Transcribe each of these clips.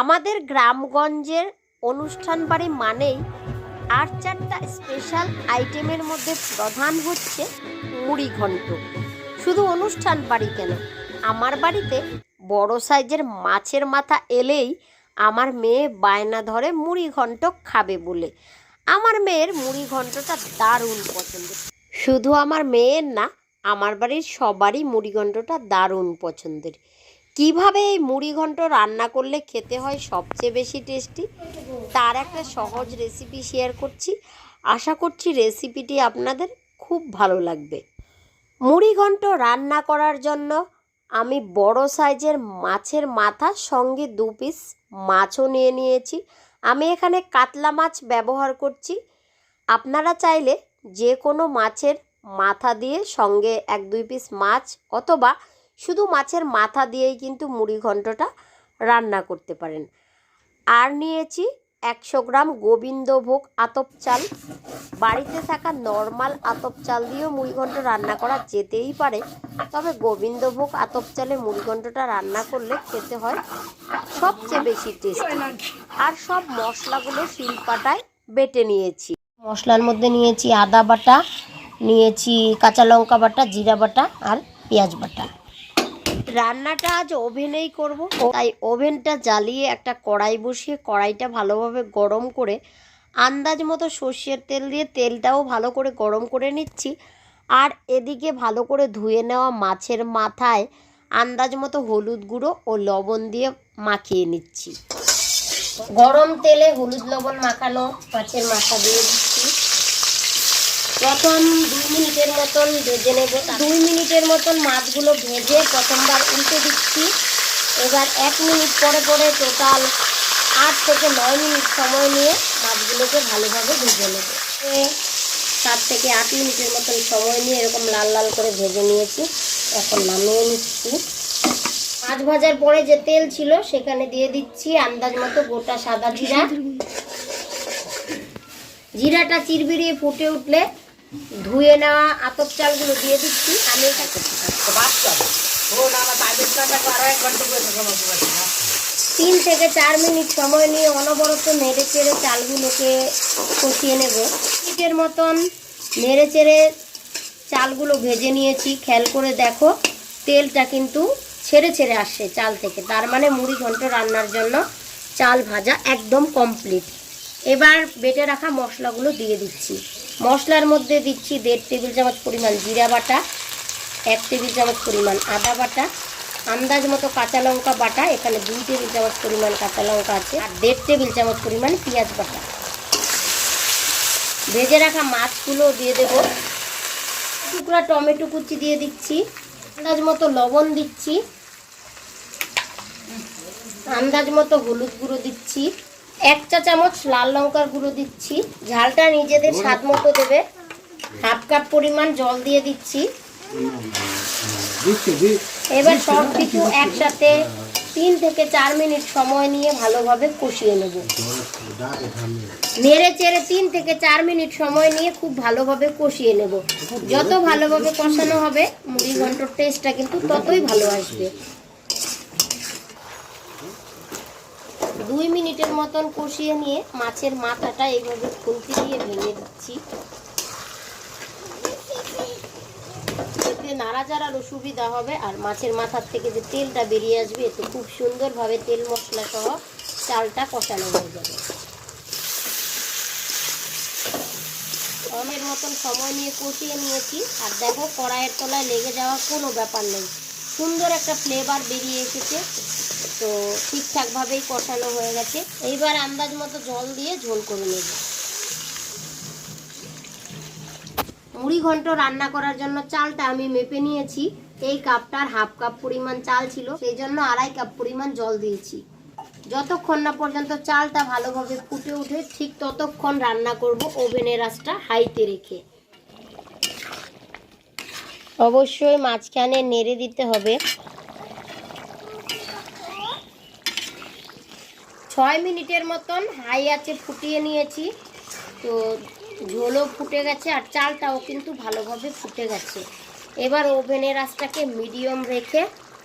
আমাদের গ্রামগঞ্জের অনুষ্ঠান বাড়ি মানেই আর চারটা স্পেশাল আইটেমের মধ্যে প্রধান হচ্ছে মুড়ি ঘন্ট। শুধু অনুষ্ঠান বাড়ি কেন? আমার বাড়িতে বড় সাইজের মাছের মাথা এলেই আমার মেয়ে বায়না ধরে মুড়ি ঘন্ট খাবে বলে। আমার মেয়ের মুড়ি ঘন্টটা দারুণ পছন্দ। শুধু আমার মেয়ের না, আমার বাড়ির সবারই মুড়ি ঘন্টটা দারুণ পছন্দের। কীভাবে এই মুড়ি ঘন্ট রান্না করলে খেতে হয় সবচেয়ে বেশি টেস্টি? তার একটা সহজ রেসিপি শেয়ার করছি। আশা করছি রেসিপিটি আপনাদের খুব ভালো লাগবে। মুড়ি ঘন্ট রান্না করার জন্য আমি বড় সাইজের মাছের মাথা, সঙ্গে দু পিস মাছও নিয়ে নিয়েছি। আমি এখানে কাতলা মাছ ব্যবহার করছি। আপনারা চাইলে যে কোনো মাছের মাথা দিয়ে সঙ্গে এক দুই পিস মাছ অথবা শুধু মাছের মাথা দিয়েই কিন্তু মুড়ি ঘন্টটা রান্না করতে পারেন। আর নিয়েছি একশো গ্রাম গোবিন্দভোগ আতপ চাল। বাড়িতে থাকা নর্মাল আতপ চাল দিয়েও মুড়িঘণ্ট রান্না করা যেতেই পারে, তবে গোবিন্দভোগ আতপ চালে মুড়িঘণ্টটা রান্না করলে খেতে হয় সবচেয়ে বেশি টেস্টি আর সব মশলাগুলো শিলপাটায় বেটে নিয়েছি। মশলার মধ্যে নিয়েছি আদা বাটা, নিয়েছি কাঁচা লঙ্কা বাটা, জিরা বাটা আর পেঁয়াজ বাটা। রান্নাটা আজ ওভেনেই করব। তাই ওভেনটা জ্বালিয়ে একটা কড়াই বসিয়ে কড়াইটা ভালোভাবে গরম করে আন্দাজ মতো সর্ষের তেল দিয়ে তেলটাও ভালো করে গরম করে নিচ্ছি। আর এদিকে ভালো করে ধুয়ে নেওয়া মাছের মাথায় আন্দাজ মতো হলুদ গুঁড়ো ও লবণ দিয়ে মাখিয়ে নিচ্ছি। গরম তেলে হলুদ লবণ মাখানো, মাছের মাথা দিয়ে প্রথম দুই মিনিটের মতন ভেজে নেব দুই মিনিটের মতন মাছগুলো ভেজে প্রথমবার উল্টে দিচ্ছি। এবার এক মিনিট পরে পরে টোটাল আট থেকে নয় মিনিট সময় নিয়ে মাছগুলোকে ভালোভাবে ভেজে নেব। সাত থেকে আট মিনিটের মতন সময় নিয়ে এরকম লাল লাল করে ভেজে নিয়েছি। এখন নামিয়ে নিচ্ছি। মাছ ভাজার পরে যে তেল ছিল, সেখানে দিয়ে দিচ্ছি আন্দাজ মতো গোটা সাদা জিরা। জিরাটা চিরবিরিয়ে ফুটে উঠলে ধুয়ে নেওয়া আতপ চালগুলো দিয়ে দিচ্ছি, আমি এটা তিন থেকে চার মিনিট সময় নিয়ে অনবরত নেড়ে চেড়ে চালগুলোকে কষিয়ে নেব। মিনিটের মতন নেড়ে চেড়ে চালগুলো ভেজে নিয়েছি। খেয়াল করে দেখো, তেলটা কিন্তু ছেড়ে ছেড়ে আসছে চাল থেকে। তার মানে মুড়ি ঘন্ট রান্নার জন্য চাল ভাজা একদম কমপ্লিট এবার বেটে রাখা মশলাগুলো দিয়ে দিচ্ছি। মশলার মধ্যে দিচ্ছি দেড় টেবিল চামচ পরিমাণ জিরা বাটা, এক টেবিল চামচ পরিমাণ আদা বাটা, আন্দাজ মতো কাঁচা লঙ্কা বাটা, এখানে দুই টেবিল চামচ পরিমাণ কাঁচা লঙ্কা আছে আর দেড় টেবিল চামচ পরিমাণ পেঁয়াজ বাটা। ভেজে রাখা মাছগুলো দিয়ে দেব। টুকরা টমেটো কুচি দিয়ে দিচ্ছি। আন্দাজ মতো লবণ দিচ্ছি। আন্দাজ মতো হলুদ গুঁড়ো দিচ্ছি। এক চা চামচ লাল লঙ্কার গুঁড়ো দিচ্ছি। ঝালটা নিজেদের স্বাদ মতো দেবে। হাফ কাপ পরিমাণ জল দিয়ে দিচ্ছি। এবার সব কিছু একসাথে তিন থেকে চার মিনিট সময় নিয়ে ভালোভাবে কষিয়ে নেব। নেড়ে চেড়ে তিন থেকে চার মিনিট সময় নিয়ে খুব ভালোভাবে কষিয়ে নেব। যত ভালোভাবে কষানো হবে মুড়ি ঘন্টর টেস্টটা কিন্তু ততই ভালো আসবে। দুই মিনিটের মতন কষিয়ে নিয়ে মাছের মাথাটা এইভাবে খুন্তি দিয়ে ভেঙে দিচ্ছি। এতে নাড়াচাড়ারও সুবিধা হবে আর মাছের মাথার থেকে যে তেলটা বেরিয়ে আসবে, এতে খুব সুন্দরভাবে তেল মশলা সহ চালটা কষানো হয়ে যাবে। অনেক মতন সময় নিয়ে কষিয়ে নিয়েছি। আর দেখো কড়াইয়ের তলায় লেগে যাওয়ার কোনো ব্যাপার নেই। সুন্দর একটা ফ্লেভার বেরিয়ে এসেছে। তো ঠিকঠাকভাবেই কষানো হয়ে গেছে। এইবার আন্দাজ মতো জল দিয়ে ঝোল করে নেব। মুড়ি ঘন্ট রান্না করার জন্য চালটা আমি মেপে নিয়েছি। এই কাপটার হাফ কাপ পরিমাণ চাল ছিল, সেই জন্য আড়াই কাপ পরিমাণ জল দিয়েছি। যতক্ষণ না পর্যন্ত চালটা ভালোভাবে ফুটে উঠে ঠিক ততক্ষণ রান্না করব ওভেনের আঁচটা হাইতে রেখে। অবশ্যই মাঝখানে নেড়ে দিতে হবে। ছয় মিনিটের মতন হাই আছে ফুটিয়ে নিয়েছি। তো ঝোলও ফুটে গেছে আর চালটাও কিন্তু ভালোভাবে ফুটে গেছে। এবার ওভেনের আঁচটাকে মিডিয়াম রেখে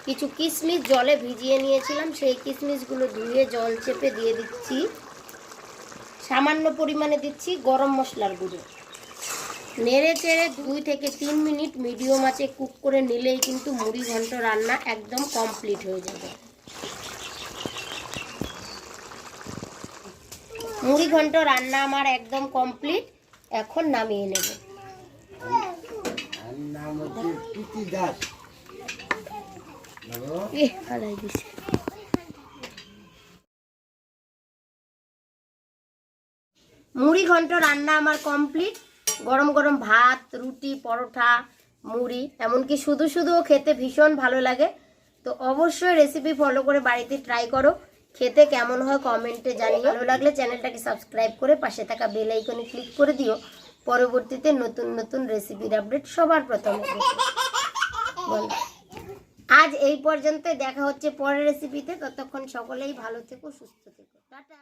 কিছু কিশমিশ জলে ভিজিয়ে নিয়েছিলাম। সেই কিশমিশগুলো ধুয়ে জল চেপে দিয়ে দিচ্ছি। সামান্য পরিমাণে দিচ্ছি গরম মশলার গুঁড়ো। নেড়ে চেড়ে দুই থেকে তিন মিনিট মিডিয়াম আঁচে কুক করে নিলেই কিন্তু মুড়ি ঘন্ট রান্না একদম কমপ্লিট হয়ে যাবে। মুড়ি ঘন্ট রান্না আমার একদম কমপ্লিট, এখন নামিয়ে নেব। মুড়ি ঘন্ট রান্না আমার কমপ্লিট গরম গরম ভাত, রুটি, পরোটা, মুড়ি, এমনকি শুধু শুধুও খেতে ভীষণ ভালো লাগে। তো অবশ্যই রেসিপি ফলো করে বাড়িতে ট্রাই করো। খেতে কেমন হয় কমেন্টে জানিও। ভালো লাগলে চ্যানেলটাকে সাবস্ক্রাইব করে পাশে থাকা বেল আইকনে ক্লিক করে দিও। পরবর্তীতে নতুন নতুন রেসিপির আপডেট সবার প্রথমে। আজ এই পর্যন্ত দেখা হচ্ছে পরের রেসিপিতে ততক্ষণ সকলেই ভালো থেকো, সুস্থ থেকো। টাটা।